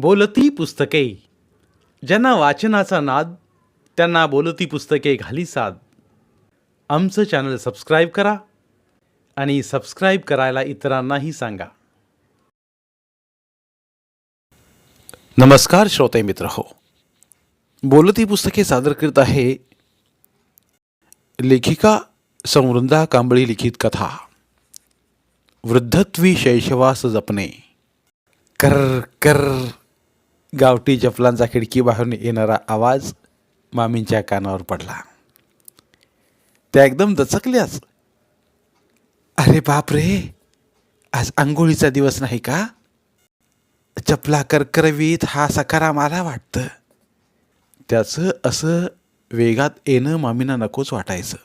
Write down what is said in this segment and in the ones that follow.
बोलती पुस्तके. ज्यांना वाचनाचा नाद त्यांना बोलती पुस्तके घाली साद. आमचं चॅनल सबस्क्राईब करा आणि सबस्क्राईब करायला इतरांनाही सांगा. नमस्कार श्रोते मित्र हो. बोलती पुस्तके सादर करत आहे लेखिका समृंदा कांबळी लिखित कथा. वृद्धत्वी शैशवास जपणे. कर कर गावठी चपलांचा खिडकी बाहेरून येणारा आवाज मामींच्या कानावर पडला. त्या एकदम दचकल्याच. अरे बाप रे आज आंघोळीचा दिवस नाही का? चपला करकरवीत हा सकारा मला वाटतं. त्याचं असं वेगात येणं मामींना नकोच वाटायचं.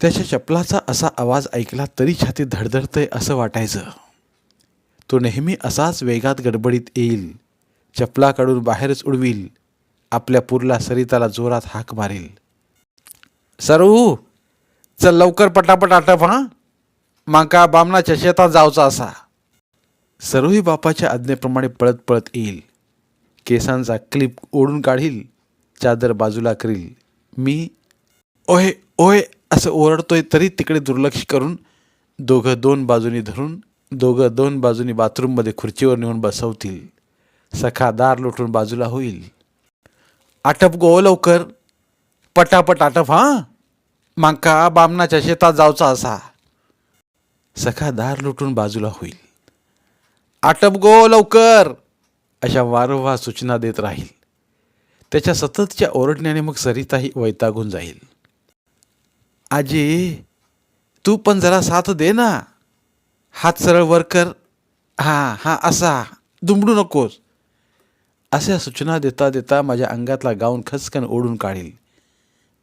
त्याच्या चपलाचा असा आवाज ऐकला तरी छाती धडधडतंय असं वाटायचं. तो नेहमी असाच वेगात गडबडीत येईल. चपला काढून बाहेरच उडवील. आपल्या पुरला सरिताला जोरात हाक मारेल. सरू चल लवकर पटापट आटप हां. माका बामणाच्या शेतात जावचा असा. सरूही बापाच्या आज्ञेप्रमाणे पळत पळत येईल. केसांचा क्लिप ओढून काढील. चादर बाजूला करील. मी ओहे ओहे असं ओरडतोय तरी तिकडे दुर्लक्ष करून दोघं दोन बाजूनी धरून दोघं दोन बाजूनी बाथरूममध्ये खुर्चीवर नेऊन बसवतील. सखा दार लोटून बाजूला होईल. आटप गो लवकर. पटापट आटप हां? माका बामणाच्या शेतात जावचा असा. सखा दार लुटून बाजूला होईल. आटप गो लवकर. अशा वारंवार सूचना देत राहील. त्याच्या सततच्या ओरडण्याने मग सरिताही वैतागून जाईल. आजी तू पण जरा साथ दे ना. हात सरळ वर कर. हां हां असा. दुमडू नकोस. अशा सूचना देता देता माझ्या अंगातला गाऊन खसकन ओढून काढील.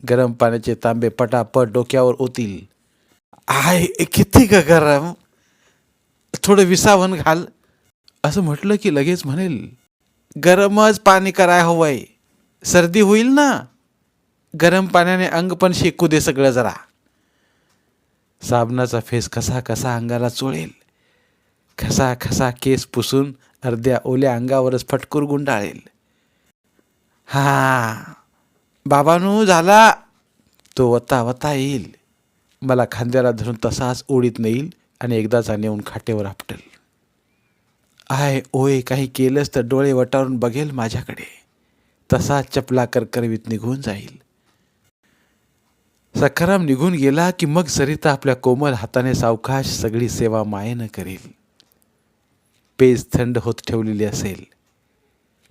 गरम पाण्याचे तांबे पटापट डोक्यावर ओतील. आय किती ग गरम? थोडं विसावण घाल. असं म्हटलं की लगेच म्हणेल गरमच पाणी कराय हवंय. सर्दी होईल ना? गरम पाण्याने अंग पण शेकू दे सगळं जरा. साबणाचा फेस कसा कसा अंगाला चोळेल? खसा खसा केस पुसून अर्ध्या ओल्या अंगावरच फटकूर गुंडाळेल. हा बाबानू झाला. तो वता वता येईल. मला खांद्याला धरून तसाच ओढीत नेईल आणि एकदाचा नेऊन खाटेवर आपटेल. आय ओय काही केलंच तर डोळे वटारून बघेल माझ्याकडे. तसा चपला करकरवीत निघून जाईल. सखाराम निघून गेला की मग सरिता आपल्या कोमल हाताने सावकाश सगळी सेवा मायेनं करेल. पेज थंड होत ठेवलेली असेल.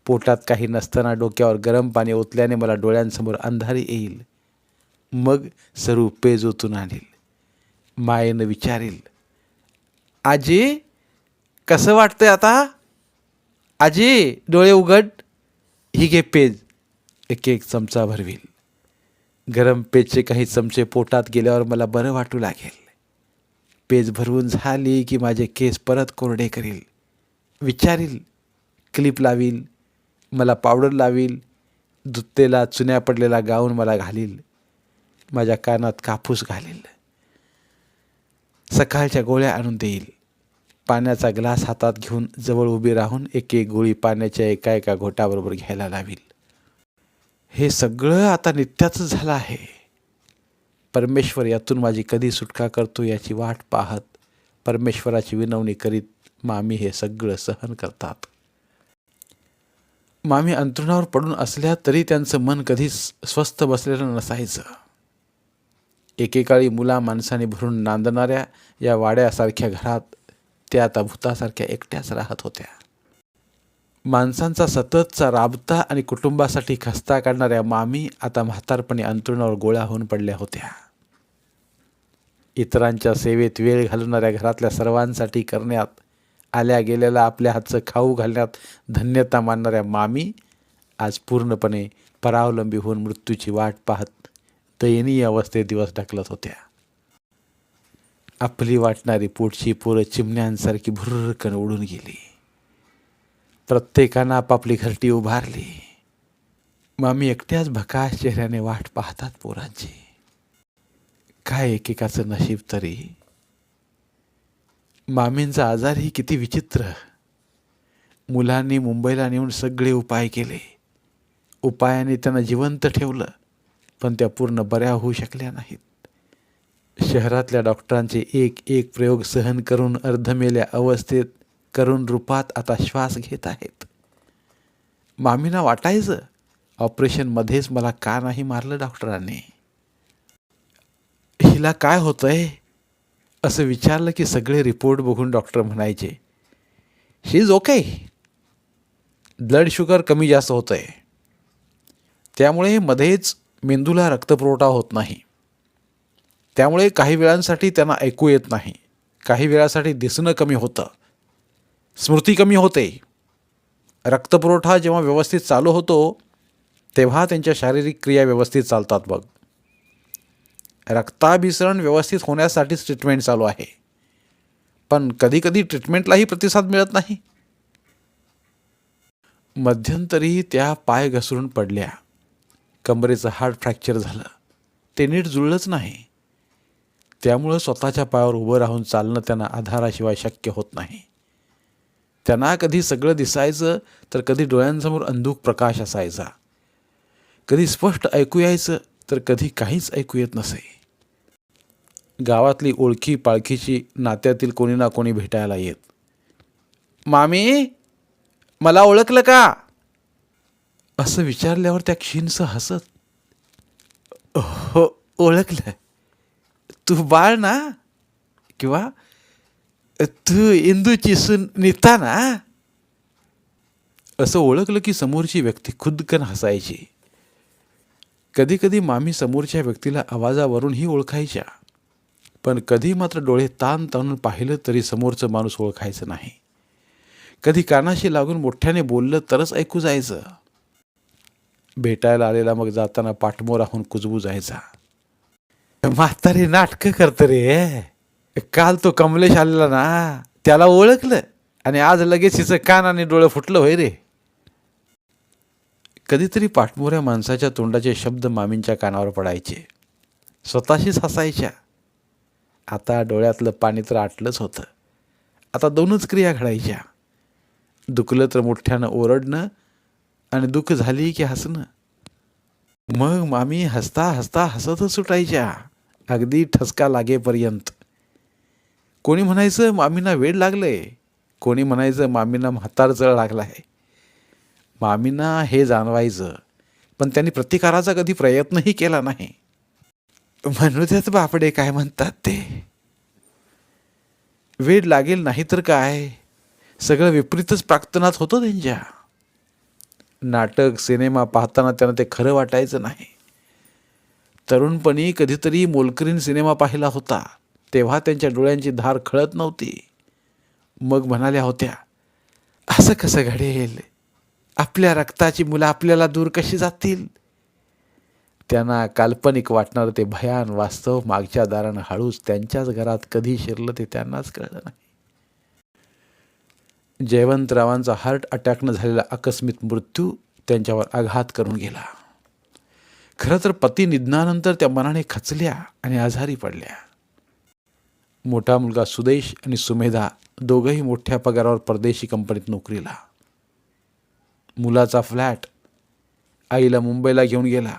पोटात काही नसताना डोक्यावर गरम पाणी ओतल्याने मला डोळ्यांसमोर अंधारी येईल. मग सरू पेज ओतून आणेल. मायेनं विचारेल आजी कसं वाटतंय आता? आजी डोळे उघड. ही घे पेज एक एक चमचा भरवील. गरम पेजचे काही चमचे पोटात गेल्यावर मला बरं वाटू लागेल. पेज भरवून झाली की माझे केस परत कोरडे करील. विचारील क्लिप लावील मला पावडर लावील दुत्तेला चुन्या पडलेला गाऊन मला घालील माझ्या कानात कापूस घालील. सकाळच्या गोळ्या आणून देईल. पाण्याचा ग्लास हातात घेऊन जवळ उभी राहून एक एक गोळी पाण्याच्या एका एका घोटाबरोबर घ्यायला लावील. हे सगळं आता नित्याचं झालं आहे. परमेश्वर यातून माझी कधी सुटका करतो याची वाट पाहत परमेश्वराची विनवणी करीत मामी हे सगळं सहन करतात. मामी अंतरुणावर पडून असल्या तरी त्यांचं मन कधीच स्वस्थ बसलेलं नसायचं. एकेकाळी मुला माणसाने भरून नांदणाऱ्या या वाड्यासारख्या घरात त्या आता भूतासारख्या एकट्याच राहत होत्या. माणसांचा सततचा राबता आणि कुटुंबासाठी खस्ता काढणाऱ्या मामी आता म्हातारपणे अंतरुणावर गोळ्या होऊन पडल्या होत्या. इतरांच्या सेवेत वेळ घालवणाऱ्या घरातल्या सर्वांसाठी करण्यात आल्या गेलेला आपल्या हातचं खाऊ घालण्यात धन्यता मानणाऱ्या मामी आज पूर्णपणे परावलंबी होऊन मृत्यूची वाट पाहत दयनीय अवस्थेत दिवस ढकलत होत्या. आपली वाटणारी पोटची पोरं चिमण्यांसारखी भुर्रकन उडून गेली. प्रत्येकानं आपापली घरटी उभारली. मामी एकट्याच भकाश चेहऱ्याने वाट पाहतात पोरांची. काय एकेकाचं नशीब तरी. मामींचा आजारही किती विचित्र. मुलांनी मुंबईला नेऊन सगळे उपाय केले. उपायाने त्यांना जिवंत ठेवलं पण त्या पूर्ण बऱ्या होऊ शकल्या नाहीत. शहरातल्या डॉक्टरांचे एक एक प्रयोग सहन करून अर्धमेल्या अवस्थेत करून रूपात आता श्वास घेत आहेत. मामीना वाटायचं ऑपरेशनमध्येच मला का नाही मारलं डॉक्टरांनी? हिला काय होतंय? असं विचारलं की सगळे रिपोर्ट बघून डॉक्टर म्हणायचे she is okay. Blood sugar कमी जास्त होतं आहे त्यामुळे मध्येच मेंदूला रक्तपुरवठा होत नाही. त्यामुळे काही वेळांसाठी त्यांना ऐकू येत नाही. काही वेळासाठी दिसणं कमी होतं. स्मृती कमी होते. रक्तपुरवठा जेव्हा व्यवस्थित चालू होतो तेव्हा त्यांच्या शारीरिक क्रिया व्यवस्थित चालतात बघ. रक्ताभिसरण व्यवस्थित होण्यासाठीच ट्रीटमेंट चालू आहे. पण कधीकधी ट्रीटमेंटलाही प्रतिसाद मिळत नाही. मध्यंतरी त्या पाय घसरून पडल्या. कमरेचं हार्ट फ्रॅक्चर झालं. ते नीट जुळलंच नाही. त्यामुळं स्वतःच्या पायावर उभं राहून चालणं त्यांना आधाराशिवाय शक्य होत नाही. त्यांना कधी सगळं दिसायचं तर कधी डोळ्यांसमोर अंधुक प्रकाश असायचा. कधी स्पष्ट ऐकू यायचं तर कधी काहीच ऐकू येत नसे. गावातली ओळखी पाळखीची नात्यातील कोणी ना कोणी भेटायला येत. मामी मला ओळखलं का? असं विचारल्यावर त्या क्षीणस हसत हो ओळखलं. तू बाळ ना? किंवा तू इंदूची सून नीता ना असं ओळखलं की समोरची व्यक्ती खुदकन हसायची. कधीकधी मामी समोरच्या व्यक्तीला आवाजावरूनही ओळखायच्या. पण कधी मात्र डोळे ताण ताणून पाहिलं तरी समोरचं माणूस ओळखायचं नाही. कधी कानाशी लागून मोठ्याने बोललं तरच ऐकू जायचं. भेटायला आलेला मग जाताना पाठमोराहून कुजबू जायचा म्हातारी नाटकं करतं रे. काल तो कमलेश आलेला ना त्याला ओळखलं. आणि आज लगेच हिचं कान आणि डोळं फुटलं होय रे. कधीतरी पाठमोऱ्या माणसाच्या तोंडाचे शब्द मामींच्या कानावर पडायचे. स्वतःशीच हसायच्या. आता डोळ्यातलं पाणी तर आटलंच होतं. आता दोनच क्रिया घडायच्या. दुखलं तर मोठ्यानं ओरडणं आणि दुःख झाली की हसणं. मग मामी हसता हसता हसतच सुटायच्या. अगदी ठसका लागेपर्यंत. कोणी म्हणायचं मामींना वेळ लागलंय. कोणी म्हणायचं मामींना म्हातार लागला लागलाय. मामींना हे जाणवायचं पण त्यांनी प्रतिकाराचा कधी प्रयत्नही केला नाही. म्हणू देत बापडे काय म्हणतात ते? वेळ लागेल नाही तर काय? सगळं विपरीतच प्राक्तनात होतं त्यांच्या. नाटक सिनेमा पाहताना त्यांना ते खरं वाटायचं नाही. तरुणपणी कधीतरी मोलकरीन सिनेमा पाहिला होता. तेव्हा त्यांच्या डोळ्यांची धार खळत नव्हती. मग म्हणाल्या होत्या असं कसं घडेल? आपल्या रक्ताची मुलं आपल्याला दूर कशी जातील? त्यांना काल्पनिक वाटणारं ते भयान वास्तव मागच्या दारानं हळूच त्यांच्याच घरात कधी शिरलं ते त्यांनाच कळलं नाही. जयवंतरावांचा हार्ट अटॅकनं झालेला आकस्मिक मृत्यू त्यांच्यावर आघात करून गेला. खरं तर पती निधनानंतर त्या मनाने खचल्या आणि आजारी पडल्या. मोठा मुलगा सुदेश आणि सुमेधा दोघंही मोठ्या पगारावर परदेशी कंपनीत नोकरीला. मुलाचा फ्लॅट आईला मुंबईला घेऊन गेला.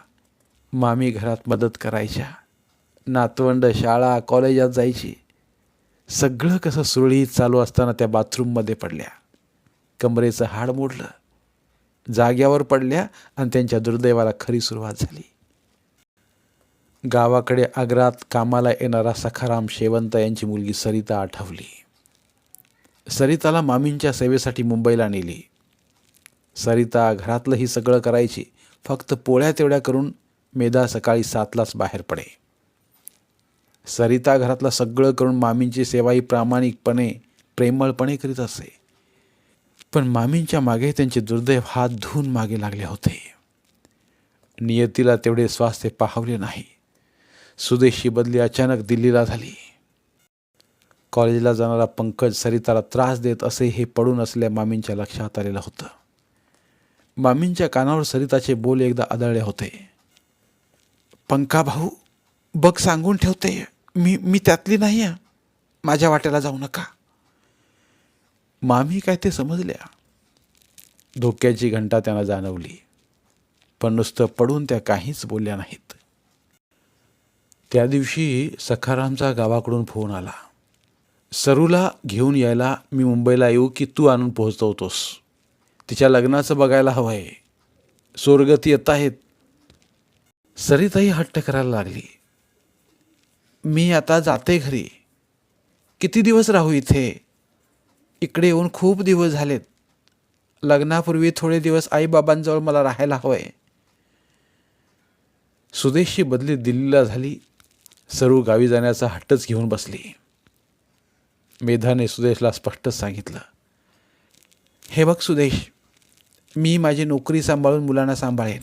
मामी घरात मदत करायच्या. नातवंड शाळा कॉलेजात जायची. सगळं कसं सुरळीत चालू असताना त्या बाथरूममध्ये पडल्या. कमरेचं हाड मोडलं. जाग्यावर पडल्या आणि त्यांच्या दुर्दैवाला खरी सुरुवात झाली. गावाकडे आग्रात कामाला येणारा सखाराम शेवंत यांची मुलगी सरिता आठवली. सरिताला मामींच्या सेवेसाठी मुंबईला नेली. सरिता घरातलंही सगळं करायची फक्त पोळ्या तेवढ्या करून मेधा सकाळी सातलाच बाहेर पडे. सरिता घरातलं सगळं करून मामींची सेवाही प्रामाणिकपणे प्रेमळपणे करीत असे. पण मामींच्या मागे त्यांचे दुर्दैव हात धुवून मागे लागले होते. नियतीला तेवढे स्वास्थ्य पाहवले नाही. सुदेशी बदली अचानक दिल्लीला झाली. कॉलेजला जाणारा पंकज सरिताला त्रास देत असे हे पडून असल्या मामींच्या लक्षात आलेलं होतं. मामींच्या कानावर सरिताचे बोल एकदा आदळले होते. पंका भाऊ बघ सांगून ठेवते मी मी त्यातली नाही आहे. माझ्या वाट्याला जाऊ नका. मामी काय ते समजल्या. धोक्याची घंटा त्यांना जाणवली. पण नुसतं पडून त्या काहीच बोलल्या नाहीत. त्या दिवशी सखारामचा गावाकडून फोन आला. सरूला घेऊन यायला मी मुंबईला येऊ की तू आणून पोहोचवतोस. तिच्या लग्नाचं बघायला हवं आहे स्वर्गती येत आहेत. सरिताही हट्ट करायला लागली. मी आता जाते घरी. किती दिवस राहू इथे? इकडे येऊन खूप दिवस झालेत. लग्नापूर्वी थोडे दिवस आईबाबांजवळ मला राहायला हवं आहे सुदेशची बदली दिल्लीला झाली. सर्व गावी जाण्याचा हट्टच घेऊन बसली. मेधाने सुदेशला स्पष्टच सांगितलं हे बघ सुदेश मी माझी नोकरी सांभाळून मुलांना सांभाळेन.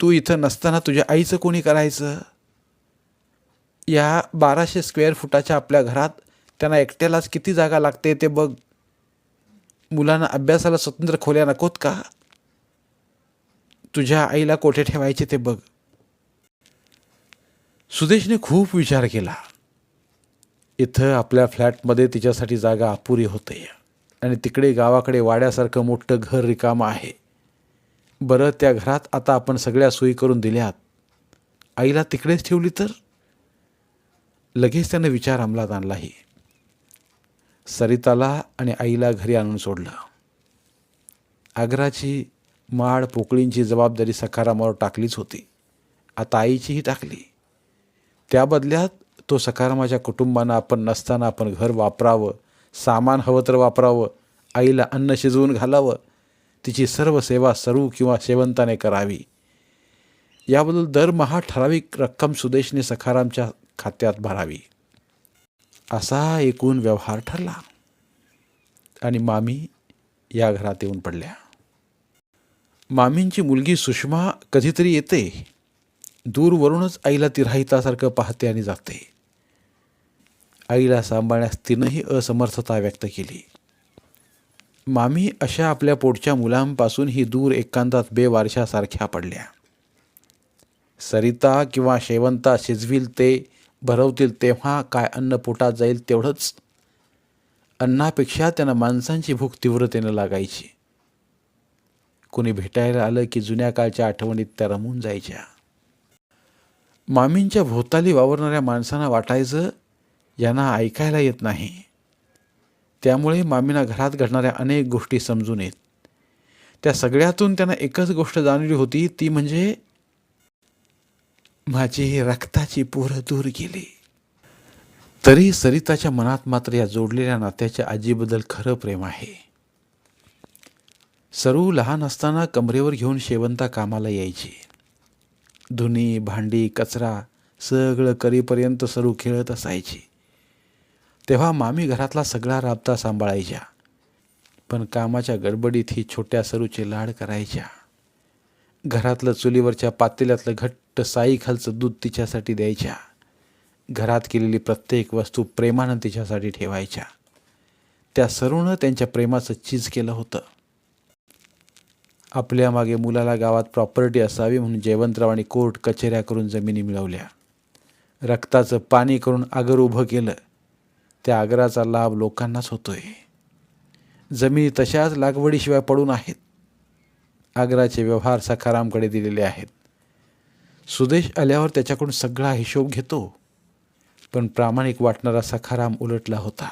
तू इथं नसताना तुझ्या आईचं कोणी करायचं? या बाराशे स्क्वेअर फुटाच्या आपल्या घरात त्यांना एकट्यालाच किती जागा लागते ते बघ. मुलांना अभ्यासाला स्वतंत्र खोल्या नकोत का? तुझ्या आईला कोठे ठेवायचे ते बघ. सुदेशने खूप विचार केला. इथं आपल्या फ्लॅटमध्ये तिच्यासाठी जागा अपुरी होते. आणि तिकडे गावाकडे वाड्यासारखं मोठं घर रिकामं आहे. बरं त्या घरात आता आपण सगळ्या सोयी करून दिल्यात. आईला तिकडेच ठेवली तर? लगेच त्यानं विचार अंमलात आणलाही. सरिताला आणि आईला घरी आणून सोडलं. आग्राची माड पोकळींची जबाबदारी सकारामावर टाकलीच होती. आता आईचीही टाकली. त्या बदल्यात तो सकारामाच्या कुटुंबांना आपण नसताना आपण घर वापरावं सामान हवं तर वापरावं आईला अन्न शिजवून घालावं तिची सर्व सेवा सरू किंवा शेवंताने करावी. याबद्दल दरमहा ठराविक रक्कम सुदेशने सखारामच्या खात्यात भरावी. असा एकूण व्यवहार ठरला. आणि मामी या घरात येऊन पडल्या. मामींची मुलगी सुषमा कधीतरी येते. दूरवरूनच आईला तिराहितासारखं पाहते आणि जाते. आईला सांभाळण्यास तिनंही असमर्थता व्यक्त केली. मामी अशा आपल्या पोटच्या मुलांपासून ही दूर एकांतात बेवारशासारख्या पडल्या. सरिता किंवा शेवंता शिजविल ते भरवतील तेव्हा काय अन्न पोटात जाईल तेवढंच. अन्नापेक्षा त्यांना माणसांची भूक तीव्रतेनं लागायची. कोणी भेटायला आलं की जुन्या काळच्या आठवणीत त्या रमून जायच्या. मामींच्या भोवताली वावरणाऱ्या माणसांना वाटायचं यांना ऐकायला येत नाही. त्यामुळे मामींना घरात घडणाऱ्या अनेक गोष्टी समजून येत. त्या सगळ्यातून त्यांना एकच गोष्ट जाणवली होती ती म्हणजे माझी रक्ताची पोरं दूर गेली. तरी सरिताच्या मनात मात्र या जोडलेल्या नात्याच्या आजीबद्दल खरं प्रेम आहे. सरू लहान असताना कमरेवर घेऊन शेवंता कामाला यायची. धुनी भांडी कचरा सगळं करीपर्यंत सरू खेळत असायची. तेव्हा मामी घरातला सगळा राबता सांभाळायच्या. पण कामाच्या गडबडीत ही छोट्या सरूचे लाड करायच्या. घरातलं चुलीवरच्या पातेल्यातलं घट्ट साईखालचं दूध तिच्यासाठी द्यायच्या. घरात केलेली प्रत्येक वस्तू प्रेमानं तिच्यासाठी ठेवायच्या. त्या सरूनं त्यांच्या प्रेमाचं चीज केलं होतं. आपल्या मागे मुलाला गावात प्रॉपर्टी असावी म्हणून जयवंतराव आणि कोर्ट कचेऱ्या करून जमिनी मिळवल्या. रक्ताचं पाणी करून आगर उभं केलं. त्या आगराचा लाभ लोकांनाच होतोय. जमिनी तशाच लागवडीशिवाय पडून आहेत. आग्राचे व्यवहार सखारामकडे दिलेले आहेत. सुदेश आल्यावर त्याच्याकडून सगळा हिशोब घेतो. पण प्रामाणिक वाटणारा सखाराम उलटला होता.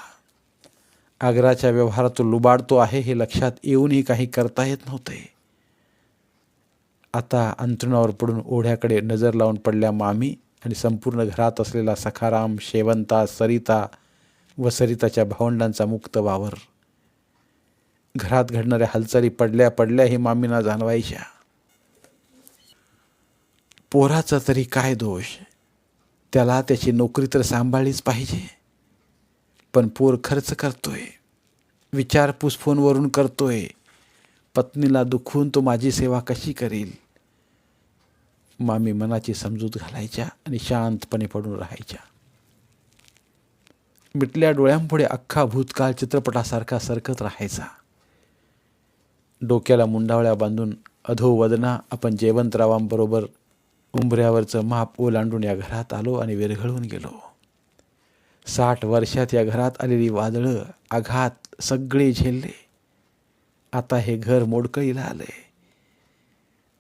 आग्राच्या व्यवहारात तो लुबाडतो आहे हे लक्षात येऊनही काही करता येत नव्हते. आता अंतरुणावर पडून ओढ्याकडे नजर लावून पडल्या मामी आणि संपूर्ण घरात असलेला सखाराम शेवंता सरिता व सरिताच्या भावंडांचा मुक्त वावर. घरात घडणाऱ्या हालचाली पडल्या पडल्या ही मामीना जाणवायच्या. पोराचा तरी काय दोष? त्याला त्याची नोकरी तर सांभाळलीच पाहिजे. पण पोर खर्च करतोय. विचारपूस फोनवरून करतोय. पत्नीला दुखून तो माझी सेवा कशी करेल? मामी मनाची समजूत घालायच्या आणि शांतपणे पडून राहायच्या. मिटल्या डोळ्यांपुढे अख्खा भूतकाळ चित्रपटासारखा सरकत राहायचा. डोक्याला मुंडावळ्या बांधून अधोवदना आपण जयवंतरावांबरोबर उंबऱ्यावरचं माप ओलांडून या घरात आलो आणि विरघळून गेलो. साठ वर्षात या घरात आलेली वादळं आघात सगळे झेलले. आता हे घर मोडकळीला आलंय.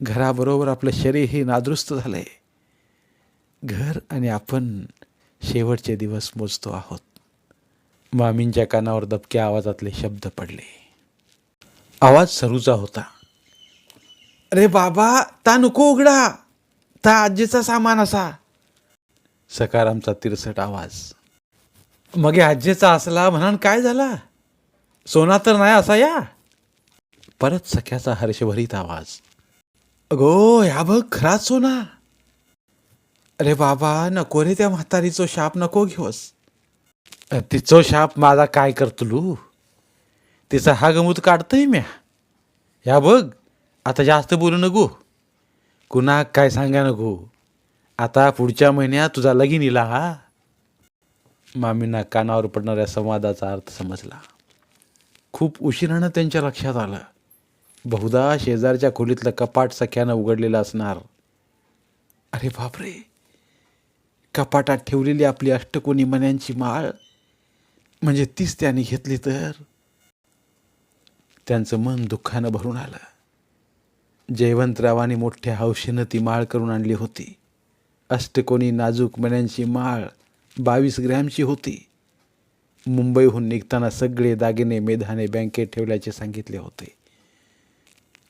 घराबरोबर आपलं शरीरही नादुरुस्त झालंय. घर आणि आपण शेवटचे दिवस मोजतो आहोत. मामींच्या कानावर दबक्या आवाजातले शब्द पडले. आवाज सरूचा होता. अरे बाबा ता नको उघडा. ता आजीचा सामान असा. सकारामचा तिरसट आवाज. मग या आजीचा असला म्हणान काय झाला? सोना तर नाही असा या. परत सख्याचा हर्षभरीत आवाज. अगो ह्या बघ खराच सोना. अरे बाबा नको रे त्या म्हातारीचो शाप नको घेऊस. तिचो शाप माझा काय करतलू तिचा हा गमूत काढतोय म्या. ह्या बघ आता जास्त बोलू नको. कुणा काय सांगा नको. आता पुढच्या महिन्यात तुझा लगीन इला हा. मामींना कानावर पडणाऱ्या संवादाचा अर्थ समजला. खूप उशिरानं त्यांच्या लक्षात आलं. बहुधा शेजारच्या खोलीतलं कपाट सख्यानं उघडलेलं असणार. अरे बापरे. कपाटात ठेवलेली आपली अष्टकोनी मण्यांची माळ म्हणजे तीच त्याने घेतली तर? त्यांचं मन दुःखानं भरून आलं. जयवंतरावांनी मोठ्या हौशीनं ती माळ करून आणली होती. अष्टकोनी नाजूक मण्यांची माळ बावीस ग्रॅमची होती. मुंबईहून निघताना सगळे दागिने मेधाने बँकेत ठेवल्याचे सांगितले होते.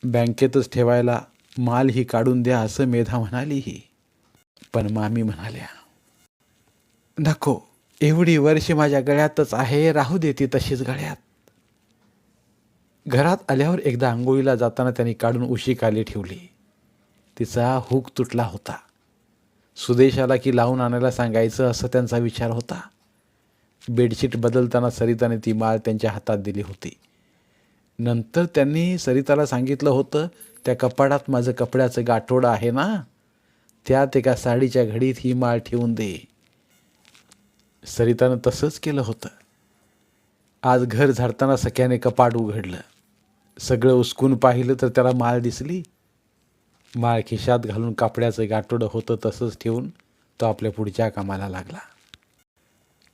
बँकेतच ठेवायला माल ही काढून द्या असं मेधा म्हणालीही. पण मामी म्हणाल्या नको एवढी वर्ष माझ्या गळ्यातच आहे राहू दे ती तशीच गळ्यात. घरात आल्यावर एकदा आंघोळीला जाताना त्यांनी काढून उशी काली ठेवली. तिचा हुक तुटला होता. सुदेशाला की लावून आणायला सांगायचं असं त्यांचा विचार होता. बेडशीट बदलताना सरिताने ती माळ त्यांच्या हातात दिली होती. नंतर त्यांनी सरिताला सांगितलं होतं त्या कपाटात माझं कपड्याचं गाठोडं आहे ना त्यात एका साडीच्या घडीत ही माळ ठेवून दे. सरितानं तसंच केलं होतं. आज घर झाडताना सख्याने कपाट उघडलं. सगळं उसकून पाहिलं तर त्याला माळ दिसली. माळ खिशात घालून कापड्याचं गाठोडं होतं तसंच ठेवून तो आपल्या पुढच्या कामाला लागला.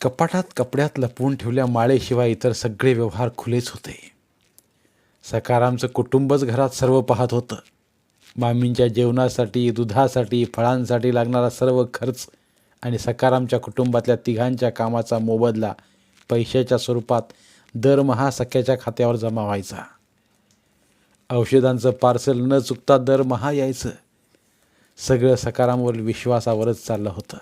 कपाटात कपड्यात लपवून ठेवल्या माळेशिवाय इतर सगळे व्यवहार खुलेच होते. सकारामचं कुटुंबच घरात सर्व पाहत होतं. मामींच्या जेवणासाठी दुधासाठी फळांसाठी लागणारा सर्व खर्च आणि सकारामच्या कुटुंबातल्या तिघांच्या कामाचा मोबदला पैशाच्या स्वरूपात दरमहा सख्याच्या खात्यावर जमा व्हायचा. औषधांचं पार्सल न चुकता दरमहा यायचं. सगळं सकारामवर विश्वासावरच चाललं होतं.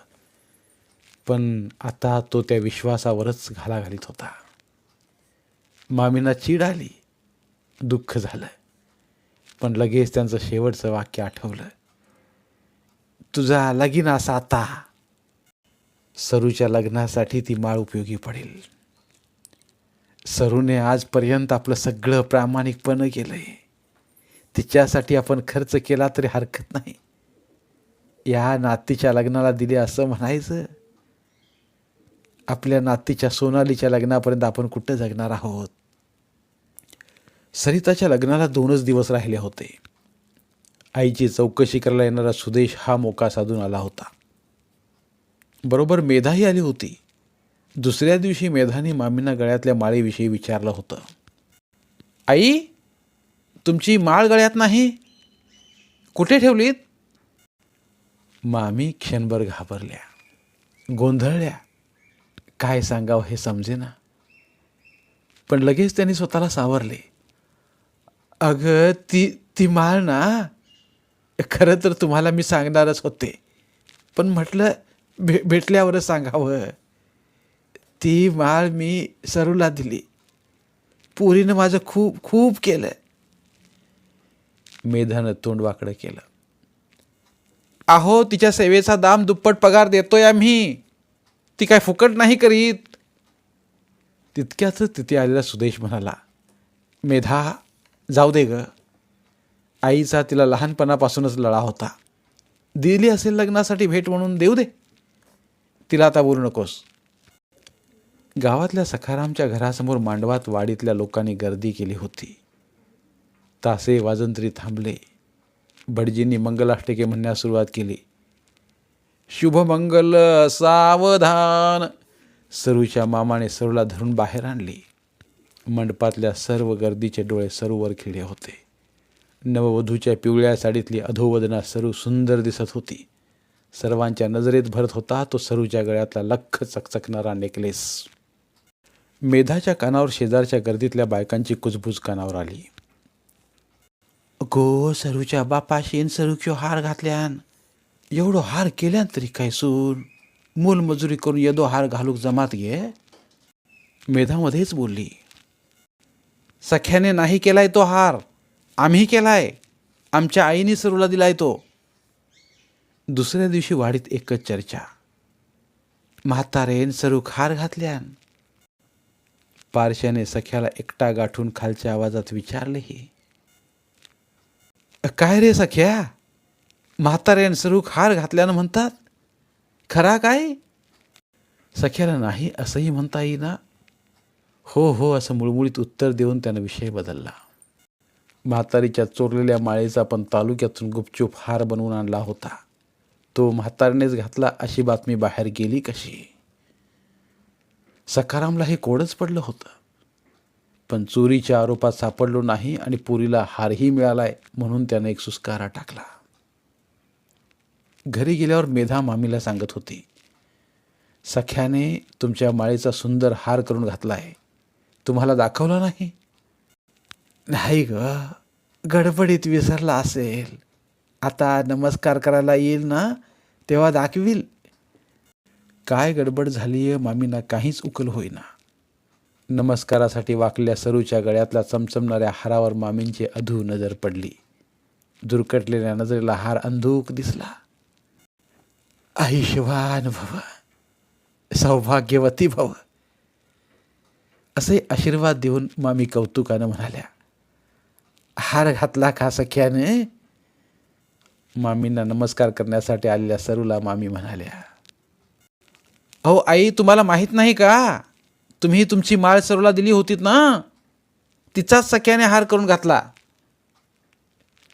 पण आता तो त्या विश्वासावरच घाला घालीत होता. मामींना चीड आली. दुःख झालं पण लगेच त्यांचं शेवटचं वाक्य आठवलं तुझा लगीन असा आता. सरूच्या लग्नासाठी ती माळ उपयोगी पडेल. सरूने आजपर्यंत आपलं सगळं प्रामाणिकपणं केलंय. तिच्यासाठी आपण खर्च केला तरी हरकत नाही. या नातीच्या लग्नाला दिले असं म्हणायचं. आपल्या नातीच्या सोनालीच्या लग्नापर्यंत आपण कुठं जगणार आहोत? सरिताच्या लग्नाला दोनच दिवस राहिले होते. आईची चौकशी करायला येणारा सुदेश हा मोका साधून आला होता. बरोबर मेधाही आली होती. दुसऱ्या दिवशी मेधाने मामींना गळ्यातल्या माळेविषयी विचारलं होतं. आई तुमची माळ गळ्यात नाही? कुठे ठेवलीत? मामी क्षणभर घाबरल्या. गोंधळल्या. काय सांगावं हे समजेना. पण लगेच त्यांनी स्वतःला सावरले. अगं ती ती माळ ना खरं तर तुम्हाला मी सांगणारच होते. पण म्हटलं भे भेटल्यावरच सांगावं. ती माळ मी सरूला दिली. पुरीनं माझं खूप खूप केलं. मेधानं तोंड वाकडं केलं. अहो तिच्या सेवेचा दाम दुप्पट पगार देतोय आम्ही. ती काय फुकट नाही करीत. तितक्यातच तिथे आलेला सुदेश म्हणाला मेधा जाऊ दे ग. आईचा तिला लहानपणापासूनच लळा होता. दिली असेल लग्नासाठी भेट म्हणून देऊ दे. तिला आता बोलू नकोस. गावातल्या सखारामच्या घरासमोर मांडवात वाडीतल्या लोकांनी गर्दी केली होती. तासे वाजंत्री थांबले. भटजींनी मंगलाष्टके म्हणण्यास सुरुवात केली. शुभमंगल सावधान. सरूच्या मामाने सरूला धरून बाहेर आणली. मंडपातल्या सर्व गर्दीचे डोळे सरोवर खिळे होते. नववधूच्या पिवळ्या साडीतली अधोवदना सरू सुंदर दिसत होती. सर्वांच्या नजरेत भरत होता तो सरूच्या गळ्यातला लख चकचकणारा नेकलेस. मेधाच्या कानावर शेजारच्या गर्दीतल्या बायकांची कुजबूज कानावर आली. गो सरूच्या बापाशीन सरूच्यो हार घातल्यान? एवढो हार केल्यान तरी काय सून? मोलमजुरी करून येदो हार घालूक जमात घे मेधामध्येच बोलली. सख्याने नाही केलाय तो हार. आम्ही केलाय. आमच्या आईने सरूला दिलाय तो. दुसऱ्या दिवशी वाढीत एकच चर्चा. म्हातारेन सरू हार घातल्यान. पारशाने सख्याला एकटा गाठून खालच्या आवाजात विचारलेही काय रे सख्या? म्हातारेन सरूक हार घातल्यानं म्हणतात खरा काय? सख्याला नाही असंही म्हणता येईना. हो हो असं मुळमुळीत उत्तर देऊन त्यानं विषय बदलला. म्हातारीच्या चोरलेल्या माळेचा पण तालुक्यातून गुपचूप हार बनवून आणला होता. तो म्हातारीनेच घातला अशी बातमी बाहेर गेली कशी? सखारामला हे कोडच पडलं होतं. पण चोरीच्या आरोपात सापडलो नाही आणि पुरीला हारही मिळालाय म्हणून त्यानं एक सुस्कारा टाकला. घरी गेल्यावर मेधा मामीला सांगत होती सख्याने तुमच्या माळेचा सुंदर हार करून घातला आहे तुम्हाला दाखवलं नाही? नाही ग. गडबडीत विसरला असेल. आता नमस्कार करायला येईल ना तेव्हा दाखवील. काय गडबड झाली आहे मामीना काहीच उकल होईना. नमस्कारासाठी वाकल्या सरूच्या गळ्यातला चमचमणाऱ्या हारावर मामींची अधू नजर पडली. दुर्कटलेल्या नजरेला हार अंधूक दिसला. आयुष्यवान भव. सौभाग्यवती भव. असे आशीर्वाद देऊन मामी कौतुकानं म्हणाल्या हार घातला का सख्याने? मामींना नमस्कार करण्यासाठी आलेल्या सरूला मामी म्हणाल्या अहो आई तुम्हाला माहीत नाही का? तुम्ही तुमची माळ सरूला दिली होतीत ना? तिचाच सख्याने हार करून घातला.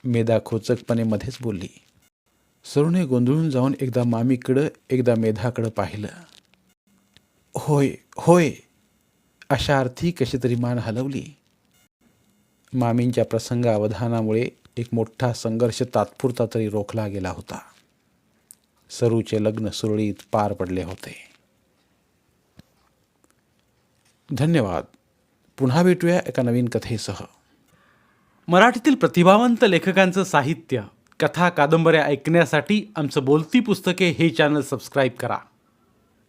मेधा खोचकपणे मध्येच बोलली सरूने गोंधळून जाऊन एकदा मामीकडं एकदा मेधाकडं पाहिलं. होय होय अशा अर्थी कशी तरी मान हलवली. मामींच्या प्रसंगावधानामुळे एक मोठा संघर्ष तात्पुरता तरी रोखला गेला होता. सरूचे लग्न सुरळीत पार पडले होते. धन्यवाद. पुन्हा भेटूया एका नवीन कथेसह. मराठीतील प्रतिभावंत लेखकांचं साहित्य कथा कादंबऱ्या ऐकण्यासाठी आमचं बोलती पुस्तके हे चॅनल सबस्क्राईब करा.